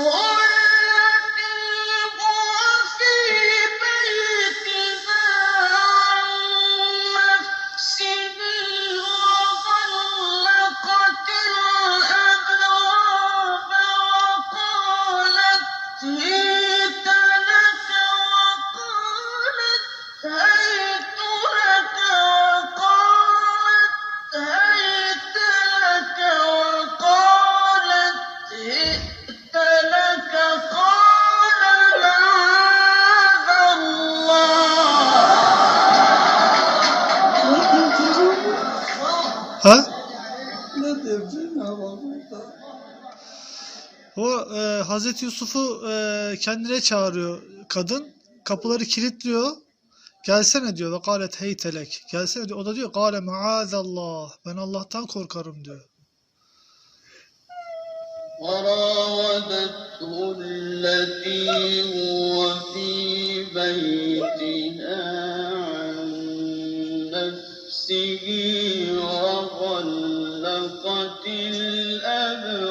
Whoa! O e, Hazreti Yusuf'u e, kendine çağırıyor kadın. Kapıları kilitliyor. Gelsene diyor. Ve galet heytelek. Gelsene diyor. O da diyor gale maazallah. Ben Allah'tan korkarım diyor. وراودته التي هو في بيتها نَفْسِهِ وَغَلَّقَتِ الْأَبْوَابَ.